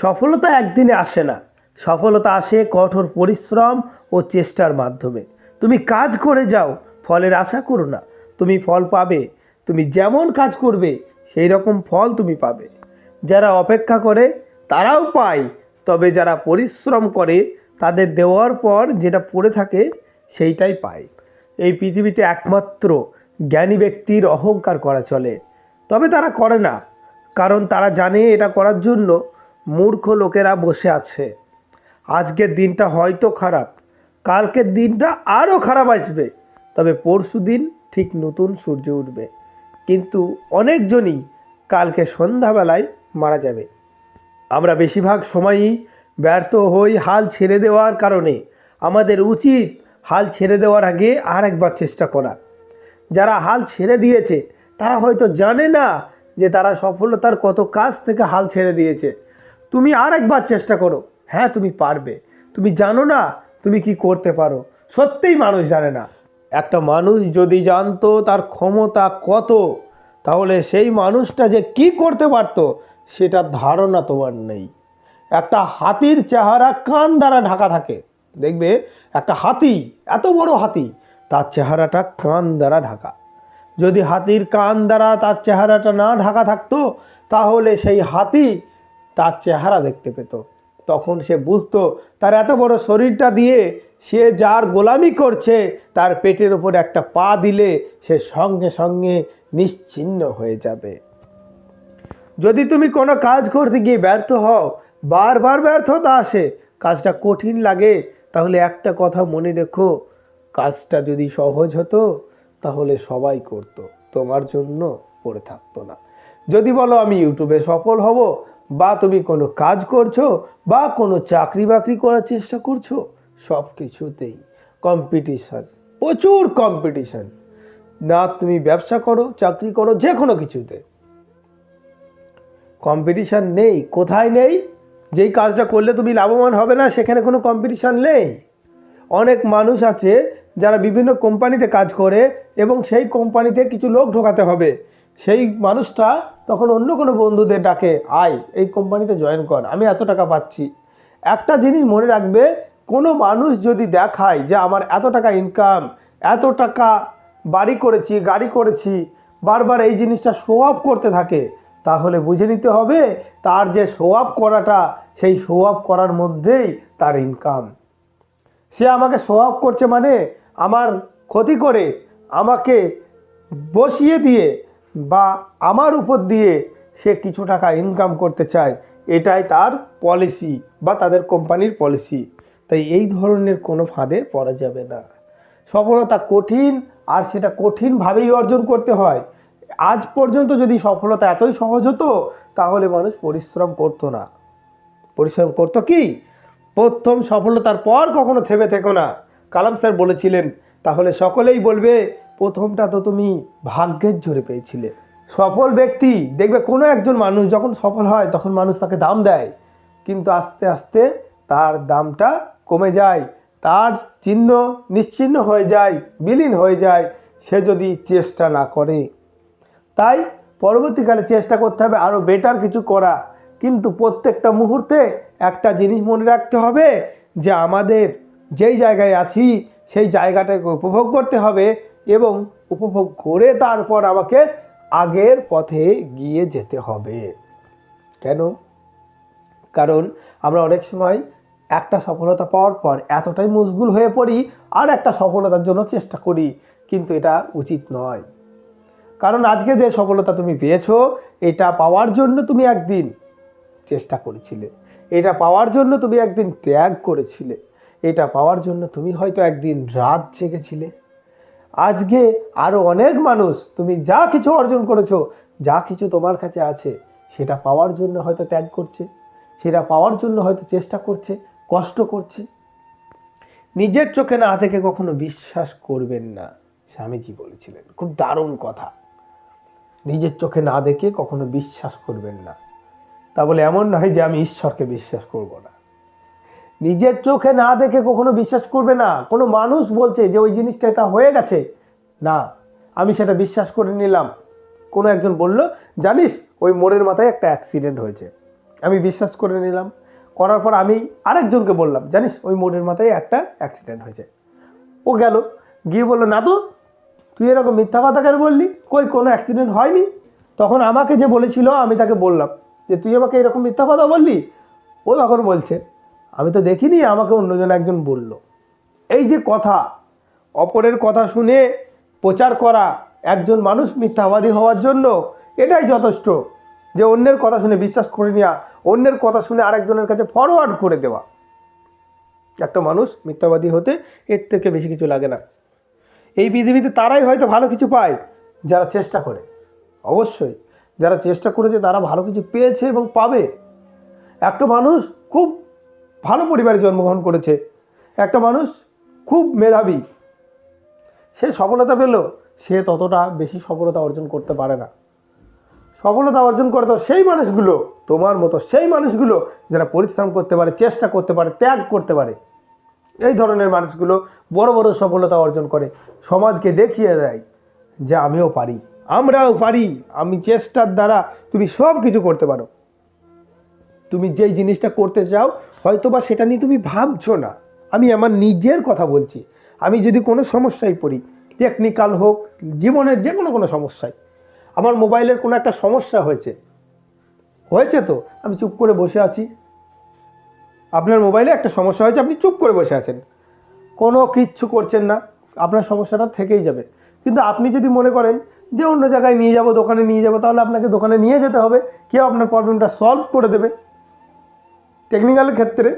সফলতা একদিনে আসে না। সফলতা আসে কঠোর পরিশ্রম ও চেষ্টার মাধ্যমে। তুমি কাজ করে যাও, ফলের আশা করো না। তুমি ফল পাবে, তুমি যেমন কাজ করবে, সেই রকম ফল তুমি পাবে। যারা অপেক্ষা করে, তারাও পায়। তবে যারা পরিশ্রম করে, তাদের দেওয়ার পর যেটা পড়ে থাকে, সেইটাই পায়। এই পৃথিবীতে একমাত্র জ্ঞানী ব্যক্তির অহংকার করা চলে। তবে তারা করে না, কারণ তারা জানে এটা করার জন্য মূর্খ লোকেরা বসে আছে। আজকের দিনটা হয়তো খারাপ, কালকের দিনটা আরও খারাপ আসবে, তবে পরশু দিন ঠিক নতুন সূর্য উঠবে। কিন্তু অনেকজনই কালকে সন্ধ্যাবেলায় মারা যাবে। আমরা বেশিরভাগ সময়ই ব্যর্থ হই হাল ছেড়ে দেওয়ার কারণে। আমাদের উচিত হাল ছেড়ে দেওয়ার আগে আর একবার চেষ্টা করা। যারা হাল ছেড়ে দিয়েছে, তারা হয়তো জানে না যে তারা সফলতার কত কাজ থেকে হাল ছেড়ে দিয়েছে। তুমি আর একবার চেষ্টা করো। হ্যাঁ তুমি পারবে। তুমি জানো না তুমি কি করতে পারো। সত্যিই মানুষ জানে না। একটা মানুষ যদি জানতো তার ক্ষমতা কত, তাহলে সেই মানুষটা যে কি করতে পারতো, সেটার ধারণা তোমার নেই। একটা হাতির চেহারা কান দ্বারা ঢাকা থাকে। দেখবে, একটা হাতি, এত বড় হাতি, তার চেহারাটা কান দ্বারা ঢাকা। যদি হাতির কান দ্বারা তার চেহারাটা না ঢাকা থাকতো, তাহলে সেই হাতি তার চেহারা দেখতে পেত। তখন সে বুঝতো, তার এত বড় শরীরটা দিয়ে সে যার গোলামি করছে, তার পেটের ওপর একটা পা দিলে সে সঙ্গে সঙ্গে নিশ্চিহ্ন হয়ে যাবে। যদি তুমি কোনো কাজ করতে গিয়ে ব্যর্থ হও, বারবার ব্যর্থতা আসে, কাজটা কঠিন লাগে, তাহলে একটা কথা মনে রেখো, কাজটা যদি সহজ হতো, তাহলে সবাই করতো, তোমার জন্য পড়ে থাকতো না। যদি বলো আমি ইউটিউবে সফল হব বা তুমি কোনো কাজ করছ বা কোনো চাকরি বাকরি করার চেষ্টা করছ, সব কিছুতেই কম্পিটিশান প্রচুর কম্পিটিশান না তুমি ব্যবসা করো, চাকরি করো, যে কোনো কিছুতে। কম্পিটিশান নেই, কোথায় নেই? যেই কাজটা করলে তুমি লাভবান হবে না, সেখানে কোনো কম্পিটিশান নেই। অনেক মানুষ আছে যারা বিভিন্ন কোম্পানিতে কাজ করে এবং সেই কোম্পানিতে কিছু লোক ঢোকাতে হবে। সেই মানুষটা তখন অন্য কোনো বন্ধুদের ডাকে, আয়, এই কোম্পানিতে জয়েন কর, আমি এত টাকা পাচ্ছি। একটা জিনিস মনে রাখবে, কোনো মানুষ যদি দেখায় যে আমার এত টাকা ইনকাম এত টাকা বাড়ি করেছি, গাড়ি করেছি, বারবার এই জিনিসটা শো অফ করতে থাকে, তাহলে বুঝে নিতে হবে তার যে শো অফ করাটা, সেই শো অফ করার মধ্যেই তার ইনকাম সে আমাকে শো অফ করছে মানে আমার ক্ষতি করে, আমাকে বসিয়ে দিয়ে বা আমার উপর দিয়ে সে কিছু টাকা ইনকাম করতে চায়, এটাই তার পলিসি বা তাদের কোম্পানির পলিসি তাই এই ধরনের কোনো ফাঁদে পড়া যাবে না। সফলতা কঠিন, আর সেটা কঠিনভাবেই অর্জন করতে হয়। আজ পর্যন্ত যদি সফলতা এতই সহজ হতো, তাহলে মানুষ পরিশ্রম করতো না। পরিশ্রম করতো কি? প্রথম সফলতার পর কখনো থেমে থেকো না। কালাম স্যার বলেছিলেন, তাহলে সকলেই বলবে প্রথমটা তো তুমি ভাগ্যের জোরে পেয়েছিলে। সফল ব্যক্তি, দেখবে কোনো একজন মানুষ যখন সফল হয়, তখন মানুষ তাকে দাম দেয়। কিন্তু আস্তে আস্তে তার দামটা কমে যায়, তার চিহ্ন নিশ্চিহ্ন হয়ে যায়, বিলীন হয়ে যায়, সে যদি চেষ্টা না করে। তাই পরবর্তীকালে চেষ্টা করতে হবে আরও বেটার কিছু করা। কিন্তু প্রত্যেকটা মুহূর্তে একটা জিনিস মনে রাখতে হবে যে, আমাদের যেই জায়গায় আছি, সেই জায়গাটাকে উপভোগ করতে হবে। এবং উপভোগ করে তারপর আমাকে আগের পথে গিয়ে যেতে হবে। কেন? কারণ আমরা অনেক সময় একটা সফলতা পাওয়ার পর এতটাই মশগুল হয়ে পড়ি আর একটা সফলতার জন্য চেষ্টা করি, কিন্তু এটা উচিত নয়। কারণ আজকে যে সফলতা তুমি পেয়েছ, এটা পাওয়ার জন্য তুমি একদিন চেষ্টা করেছিলে। এটা পাওয়ার জন্য তুমি একদিন ত্যাগ করেছিলে। এটা পাওয়ার জন্য তুমি হয়তো একদিন রাত জেগেছিলে। আজকে আরও অনেক মানুষ, তুমি যা কিছু অর্জন করেছ, যা কিছু তোমার কাছে আছে, সেটা পাওয়ার জন্য হয়তো ত্যাগ করছে, সেটা পাওয়ার জন্য হয়তো চেষ্টা করছে, কষ্ট করছে। নিজের চোখে না থেকে কখনো বিশ্বাস করবেন না, স্বামীজি বলেছিলেন। খুব দারুণ কথা। নিজের চোখে না দেখে কখনো বিশ্বাস করবেন না। তা বলে এমন নয় যে আমি ঈশ্বরকে বিশ্বাস করব না। নিজের চোখে না দেখে কখনো বিশ্বাস করবে না। কোনো মানুষ বলছে যে ওই জিনিসটা এটা হয়ে গেছে। না, আমি সেটা বিশ্বাস করে নিলাম। কোনো একজন বলল, জানিস, ওই মোড়ের মাথায় একটা অ্যাক্সিডেন্ট হয়েছে। আমি বিশ্বাস করে নিলাম। করার পর আমি আরেকজনকে বললাম, জানিস, ওই মোড়ের মাথায় একটা অ্যাক্সিডেন্ট হয়েছে। ও গেল, গিয়ে বলল না তো তুই এরকম মিথ্যা কথা কেন বললি? কই, কোনো অ্যাক্সিডেন্ট হয়নি? তখন আমাকে যে বলেছিল, আমি তাকে বললাম যে, তুই আমাকে এরকম মিথ্যা কথা বললি? ও তখন বলছে আমি তো দেখিনি, আমাকে অন্যজন একজন বলল। এই যে কথা, অপরের কথা শুনে প্রচার করা একজন মানুষ মিথ্যাবাদী হওয়ার জন্য এটাই যথেষ্ট যে অন্যের কথা শুনে, বিশ্বাস করে নেওয়া অন্যের কথা শুনে আরেকজনের কাছে ফরওয়ার্ড করে দেওয়া। একটা মানুষ মিথ্যাবাদী হতে এর থেকে বেশি কিছু লাগে না। এই পৃথিবীতে তারাই হয়তো ভালো কিছু পায়, যারা চেষ্টা করে। অবশ্যই, যারা চেষ্টা করেছে তারা ভালো কিছু পেয়েছে এবং পাবে। একটা মানুষ খুব ভালো পরিবারে জন্মগ্রহণ করেছে। একটা মানুষ খুব মেধাবী। সে সফলতা পেল সে ততটা বেশি সফলতা অর্জন করতে পারে না। সফলতা অর্জন করে তো সেই মানুষগুলো, তোমার মতো সেই মানুষগুলো যারা পরিশ্রম করতে পারে, চেষ্টা করতে পারে, ত্যাগ করতে পারে, এই ধরনের মানুষগুলো বড় বড় সফলতা অর্জন করে। সমাজকে দেখিয়ে দেয় যে আমিও পারি, আমরাও পারি, আমি চেষ্টার দ্বারা তুমি সব কিছু করতে পারো। তুমি যেই জিনিসটা করতে চাও হয়তো বা সেটা নিয়ে তুমি ভাবছ না। আমি আমার নিজের কথা বলছি। আমি যদি কোনো সমস্যায় পড়ি টেকনিক্যাল হোক, জীবনের যে কোনো কোনো সমস্যায়, আমার মোবাইলের কোনো একটা সমস্যা হয়েছে হয়েছে তো? আমি চুপ করে বসে আছি। আপনার মোবাইলে একটা সমস্যা হয়েছে, আপনি চুপ করে বসে আছেন। কোনো কিচ্ছু করছেন না, আপনার সমস্যাটা থেকেই যাবে। কিন্তু আপনি যদি মনে করেন যে অন্য জায়গায় নিয়ে যাব, দোকানে নিয়ে যাব, তাহলে আপনাকে দোকানে নিয়ে যেতে হবে। কেউ আপনার প্রবলেমটা সলভ করে দেবে। টেকনিক্যাল ক্ষেত্রে,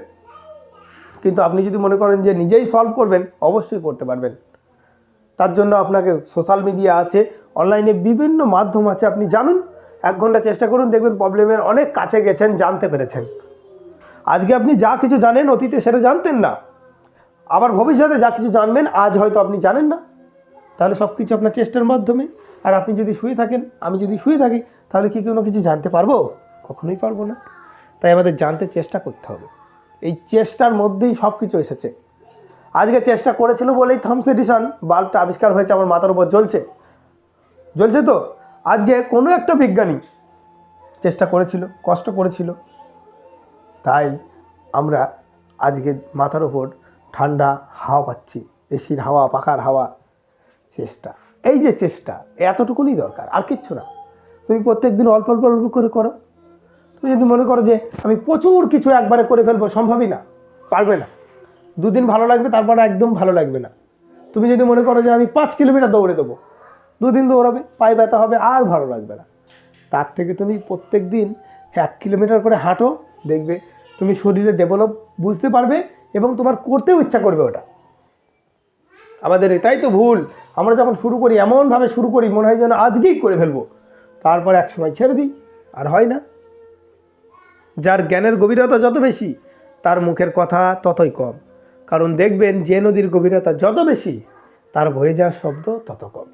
কিন্তু আপনি যদি মনে করেন যে নিজেই সলভ করবেন, অবশ্যই করতে পারবেন। তার জন্য আপনাকে সোশ্যাল মিডিয়া আছে অনলাইনে বিভিন্ন মাধ্যম আছে, আপনি জানুন, এক ঘণ্টা চেষ্টা করুন, দেখবেন প্রবলেমের অনেক কাছে গেছেন, জানতে পেরেছেন। আজকে আপনি যা কিছু জানেন, অতীতে সেটা জানতেন না। আবার ভবিষ্যতে যা কিছু জানবেন, আজ হয়তো আপনি জানেন না। তাহলে সব কিছু আপনার চেষ্টার মাধ্যমে। আর আপনি যদি শুয়ে থাকেন, আমি যদি শুয়ে থাকি, তাহলে কি কোনো কিছু জানতে পারব? কখনোই পারব না। তাই আমাদের জানতে চেষ্টা করতে হবে। এই চেষ্টার মধ্যেই সব কিছু এসেছে। আজকে চেষ্টা করেছিল বলেই থামস এডিশন বাল্বটা আবিষ্কার হয়েছে, আমার মাথার উপর জ্বলছে। জ্বলছে তো? আজকে কোনো একটা বিজ্ঞানী চেষ্টা করেছিল, কষ্ট করেছিল। তাই আমরা আজকে মাথার ওপর ঠান্ডা হাওয়া পাচ্ছি, এসির হাওয়া, পাখার হাওয়া। চেষ্টা। এই যে চেষ্টা এতটুকুনি দরকার, আর কিচ্ছু না। তুমি প্রত্যেক দিন অল্প অল্প অল্প করে করো। তুমি যদি মনে করো যে আমি প্রচুর কিছু একবারে করে ফেলব, সম্ভবই না, পারবে না। দুদিন ভালো লাগবে, তারপরে একদম ভালো লাগবে না। তুমি যদি মনে করো যে আমি পাঁচ কিলোমিটার দৌড়ে দেবো, দুদিন দৌড়াবে, পায়ে ব্যথা হবে, আর ভালো লাগবে না। তার থেকে তুমি প্রত্যেক দিন এক কিলোমিটার করে হাঁটো, দেখবে তুমি শরীরে ডেভেলপ বুঝতে পারবে এবং তোমার করতেও ইচ্ছা করবে ওটা। আমাদের এটাই তো ভুল। আমরা যখন শুরু করি, এমনভাবে শুরু করি, মনে হয় যেন আজকেই করে ফেলব। তারপর এক সময় ছেড়ে দিই, আর হয় না। যার জ্ঞানের গভীরতা যত বেশি, তার মুখের কথা ততই কম। কারণ দেখবেন যে নদীর গভীরতা যত বেশি, তার বয়ে যাওয়ার শব্দ তত কম।